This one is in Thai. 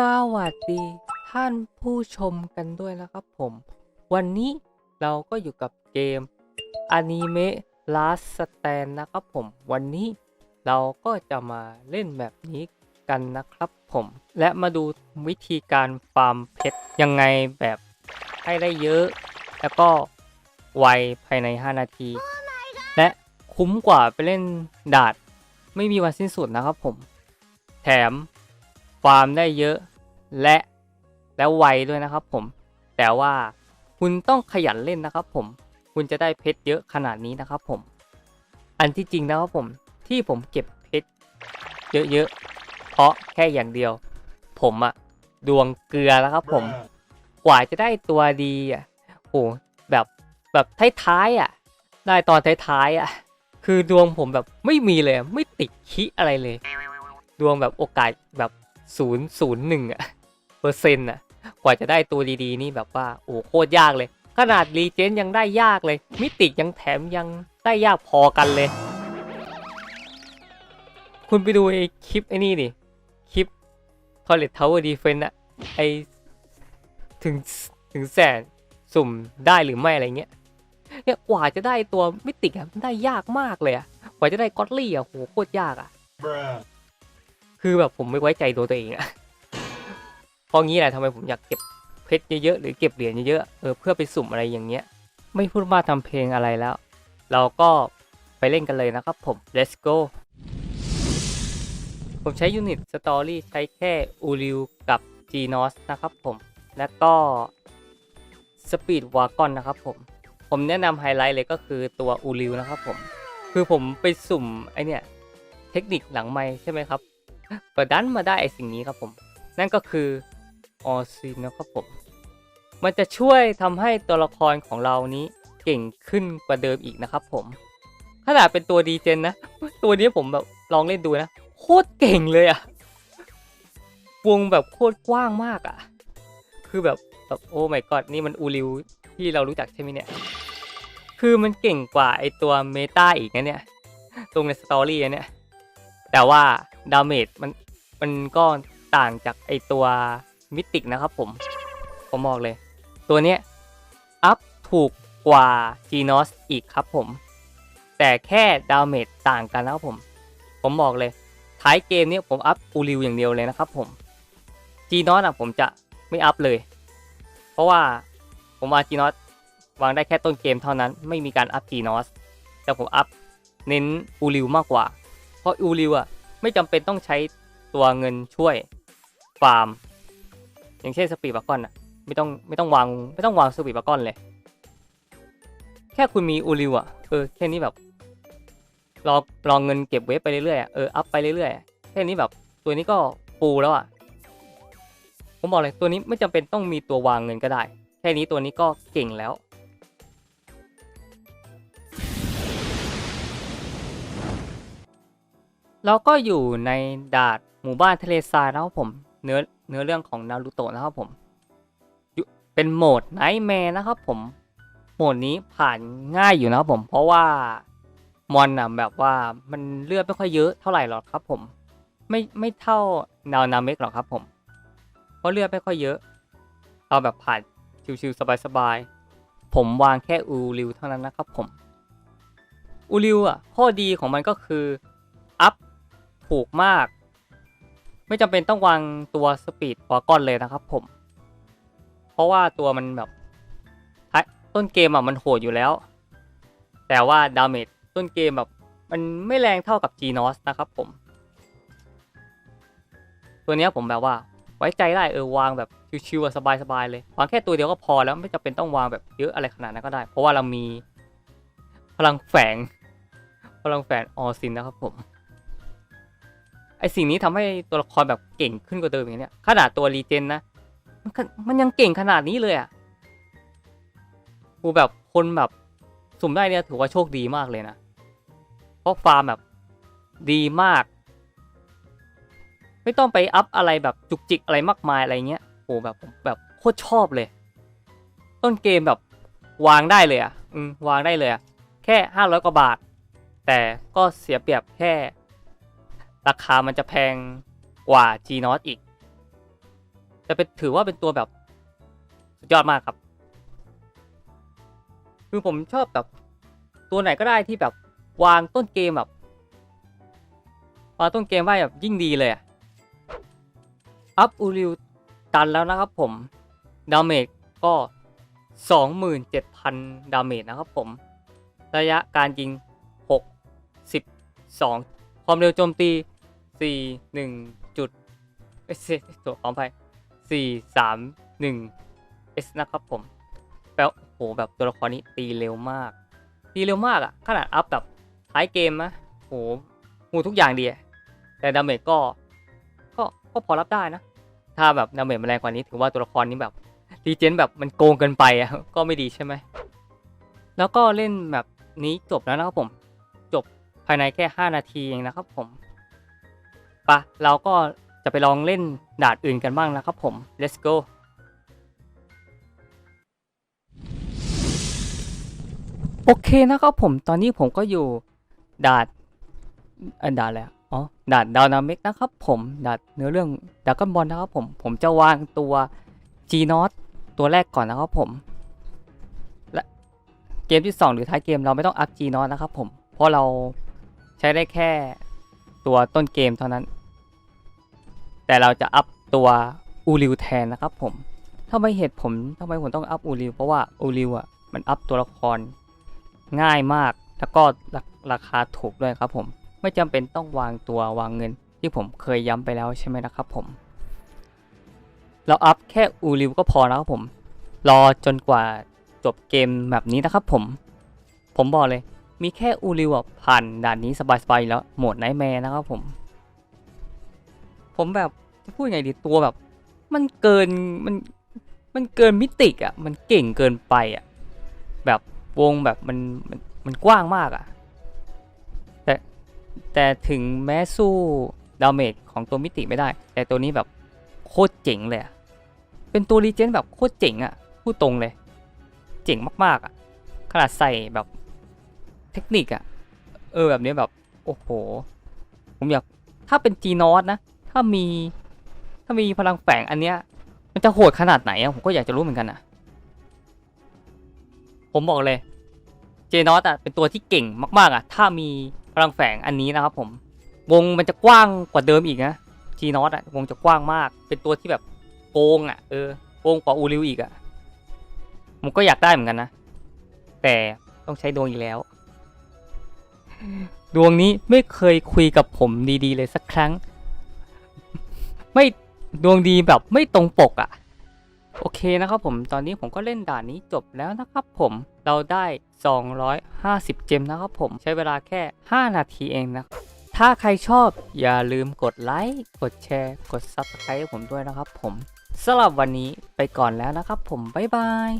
สวัสดีท่านผู้ชมกันด้วยนะครับผม วันนี้เราก็อยู่กับเกมอนิเมะ Last Stand นะครับผม วันนี้เราก็จะมาเล่นแบบนี้กันนะครับผม และมาดูวิธีการฟาร์มเพชรยังไงแบบให้ได้เยอะ แล้วก็ไวภายใน 5 นาที และคุ้มกว่าไปเล่นดาด ไม่มีวันสิ้นสุดนะครับผม แถม ฟาร์มได้เยอะและแล้วไวด้วยนะครับผม แต่ว่าคุณต้องขยันเล่นนะครับผม คุณจะได้เพชรเยอะขนาดนี้นะครับผม อันที่จริงนะครับผมที่ผมเก็บเพชรเยอะๆเพราะแค่อย่างเดียว ผมอะดวงเกลือแล้วครับผม กว่าจะได้ตัวดีอะโหแบบแบบท้ายๆอะได้ตอนท้ายๆอะคือดวงผมแบบไม่มีเลยไม่ติดคิอะไรเลย ดวงแบบโอกาสแบบ ศูนย์ศูนย์หนึ่งอะเปอร์เซ็นต์อะกว่าจะได้ตัวดีๆนี่แบบว่าโอ้โคตรยากเลย ขนาดรีเจนยังได้ยากเลย มิติยังแถมยังได้ยากพอกันเลย คุณไปดูไอ้คลิปไอ้นี่ดิคลิป Toilet Tower Defense อะไอถึงถึงแสนสุ่มได้หรือไม่อะไรเงี้ยเนี่ยกว่าจะได้ตัวมิติอะมันได้ยากมากเลยอะกว่าจะได้ก็อตลี่อะโหโคตรยากอะ Bruh. คือแบบผมไม่ไว้ใจตัวตัวเองอะเพราะงี้แหละทำไมผมอยากเก็บเพชรเยอะๆหรือเก็บเหรียญเยอะๆเออเพื่อไปสุ่มอะไรอย่างเงี้ย ไม่พูดมาทำเพลงอะไรแล้ว เราก็ไปเล่นกันเลยนะครับผม let's go ผมใช้ยูนิตสตอรี่ใช้แค่อูริวกับ g n o s นะครับผม แล้วก็สปีดวากอนนะครับผม ผมแนะนำไฮไลท์เลยก็คือตัวอูริวนะครับผม คือผมไปสุ่มไอเนี่ยเทคนิคหลังไม้ใช่ไหมครับ ประดันมาได้ไอสิ่งนี้ครับผม นั่นก็คือออซินนะครับผม มันจะช่วยทำให้ตัวละครของเรานี้เก่งขึ้นกว่าเดิมอีกนะครับผมขนาดเป็นตัวดีเจนนะ ตัวนี้ผมแบบลองเล่นดูนะ โคตรเก่งเลยอะวงแบบโคตรกว้างมากอะคือแบบแบบโอ้ my god นี่มันอูริวที่เรารู้จักใช่ไหมเนี่ย คือมันเก่งกว่าไอตัวเมตาอีกนะเนี่ย ตรงในสตอรี่เนี่ย แต่ว่า ดาเมจมันมันก็ต่างจากไอตัวมิติกนะครับผม ผมบอกเลย ตัวเนี้ยอัพถูกกว่า g n o s อีกครับผม แต่แค่ดาเมจต่างกันนะครับผม ผมบอกเลย ท้ายเกมเนี้ยผมอัพอูริวอย่างเดียวเลยนะครับผม g n o s อะผมจะไม่อัพเลย เพราะว่าผมว่า g n o s วางได้แค่ต้นเกมเท่านั้นไม่มีการอัพ g n o s แต่ผมอัพเน้นอูริวมากกว่า เพราะอูริวอะ ไม่จำเป็นต้องใช้ตัวเงินช่วยฟาร์ม อย่างเช่นสปีดบากอนอะไม่ต้องไม่ต้องวางไม่ต้องวางสปีดบากอนเลย แค่คุณมีอูริวอะเออแค่นี้แบบรอรองเงินเก็บเวฟไปเรื่อยๆอะเอออัพไปเรื่อยๆแค่นี้แบบตัวนี้ก็ฟูแล้วอะผมบอกเลยตัวนี้ไม่จำเป็นต้องมีตัววางเงินก็ได้ แค่นี้ตัวนี้ก็เก่งแล้ว เราก็อยู่ในดาดหมู่บ้านทะเลทรายนะครับผม เนื้อเนื้อเรื่องของนารูโตะนะครับผม เป็นโหมดไนท์แมร์นะครับผม โหมดนี้ผ่านง่ายอยู่นะครับผม เพราะว่ามอนอะแบบว่ามันเลือดไม่ค่อยเยอะเท่าไหร่หรอกครับผม ไม่ไม่เท่านานาเมกหรอกครับผม เพราะเลือดไม่ค่อยเยอะเราแบบผ่านชิวๆสบายๆ ผมวางแค่อูริวเท่านั้นนะครับผม อูริวอะข้อดีของมันก็คือ ถูกมาก ไม่จำเป็นต้องวางตัวสปีดวากอนเลยนะครับผม เพราะว่าตัวมันแบบต้นเกมอะมันโหดอยู่แล้ว แต่ว่าดาเมจต้นเกมแบบมันไม่แรงเท่ากับ g n o s นะครับผม ตัวเนี้ยผมแบบว่า ไว้ใจได้เออวางแบบชิวๆสบายๆเลยวางแค่ตัวเดียวก็พอแล้วไม่จำเป็นต้องวางแบบเยอะอะไรขนาดนั้นก็ได้ เพราะว่าเรามีพลังแฝงพลังแฝงออซินนะครับผม อสิ่งนี้ทำให้ตัวละครแบบเก่งขึ้นกว่าเดิมอย่างเนี้ยขนาดตัวรีเจนนะมันมันยังเก่งขนาดนี้เลยอะกูแบบคนแบบสุ่มได้เนี่ยถือว่าโชคดีมากเลยนะเพราะฟาร์มแบบดีมาก ไม่ต้องไปอัพอะไรแบบจุกจิกอะไรมากมายอะไรเงี้ยโหแบบแบบโคตรชอบเลย ต้นเกมแบบวางได้เลยอะอืมวางได้เลยอะแค่ห้าร้อยกว่าบาท แต่ก็เสียเปรียบแค่ ราคามันจะแพงกว่า g n o t อีกแต่เป็นถือว่าเป็นตัวแบบสุดยอดมากครับ คือผมชอบแบบตัวไหนก็ได้ที่แบบวางต้นเกมแบบวางต้นเกมไว้แบบยิ่งดีเลยอะอัพอูริวตันแล้วนะครับผม ดาเมจก็ 27,000 ดาเมจนะครับผม ระยะการยิง 6 12 ความเร็วโจมตี 4 1จุดเอ้ยตัวขออภัย4 3 1 S นะครับผมแปลโหแบบตัวละครนี้ตีเร็วมาก ตีเร็วมากอะขนาดอัพแบบท้ายเกมนะโหหูทุกอย่างดีแต่ดาเมจก็ก็ก็พอรับได้นะ ถ้าแบบดาเมจมันแรงกว่านี้ ถือว่าตัวละครนี้แบบรีเจนแบบมันโกงเกินไปอะก็ไม่ดีใช่ไหมแล้วก็เล่นแบบนี้จบแล้วนะครับผม จบภายในแค่ 5 นาทีเองนะครับผม ปะเราก็จะไปลองเล่นด่านอื่นกันบ้างนะครับผม let's go โอเคนะครับผมตอนนี้ผมก็อยู่ดานอันดานอะไรอ๋อดานดาวนามิกนะครับผมดานเนื้อเรื่องดากอนบอลนะครับผม ผมจะวางตัว G n o t ตัวแรกก่อนนะครับผม และเกมที่ 2 หรือท้ายเกมเราไม่ต้องอัพ G n o t นะครับผม เพราะเราใช้ได้แค่ ตัวต้นเกมเท่านั้น แต่เราจะอัพตัวอูริวแทนนะครับผมทำไมเหตุผมทำไมผมต้องอัพอูริวเพราะว่าอูริวอะมันอัพตัวละครง่ายมากแล้วก็ราราคาถูกด้วยครับผมไม่จำเป็นต้องวางตัววางเงิน ที่ผมเคยย้ำไปแล้วใช่ไหมนะครับผม เราอัพแค่อูริวก็พอนะครับผม รอจนกว่าจบเกมแบบนี้นะครับผม ผมบอกเลย มีแค่อูริวผ่านด่านนี้สบายๆแล้วโหมดไนท์แมร์นะครับผม ผมแบบจะพูดไงดีตัวแบบ มันเกินมันมันเกินมิติอะ มันเก่งเกินไปอะ แบบวงแบบมันมันมันกว้างมากอะ แต่แต่ถึงแม้สู้ดาเมจของตัวมิติไม่ได้ แต่ตัวนี้แบบโคตรเจ๋งเลยอะ เป็นตัวรีเจนแบบโคตรเจ๋งอะพูดตรงเลย เจ๋งมากๆอะ ขนาดใส่แบบ เทคนิคอะเออแบบนี้แบบโอ้โห ผมอยากถ้าเป็นจีนอสนะ ถ้ามีถ้ามีพลังแฝงอันเนี้ย มันจะโหดขนาดไหนอะผมก็อยากจะรู้เหมือนกันอะผมบอกเลย เจนอตอะเป็นตัวที่เก่งมาก ๆอะถ้ามีพลังแฝงอันนี้นะครับ ผม วงมันจะกว้างกว่าเดิมอีกนะจีนอตอะวงจะกว้างมาก เป็นตัวที่แบบโกงอะเออโกงกว่าอูริวอีกอะผมก็อยากได้เหมือนกันนะ แต่ต้องใช้ดวงอีกแล้ว ดวงนี้ไม่เคยคุยกับผมดีๆเลยสักครั้ง ไม่ดวงดีแบบไม่ตรงปกอะ โอเคนะครับผมตอนนี้ผมก็เล่นด่านนี้จบแล้วนะครับผมเราได้ 250 เจมนะครับผมใช้เวลาแค่ 5 นาทีเองนะถ้าใครชอบอย่าลืมกดไลค์กดแชร์ กด Subscribe ให้ผมด้วยนะครับผมสำหรับวันนี้ไปก่อนแล้วนะครับผม บ๊ายบาย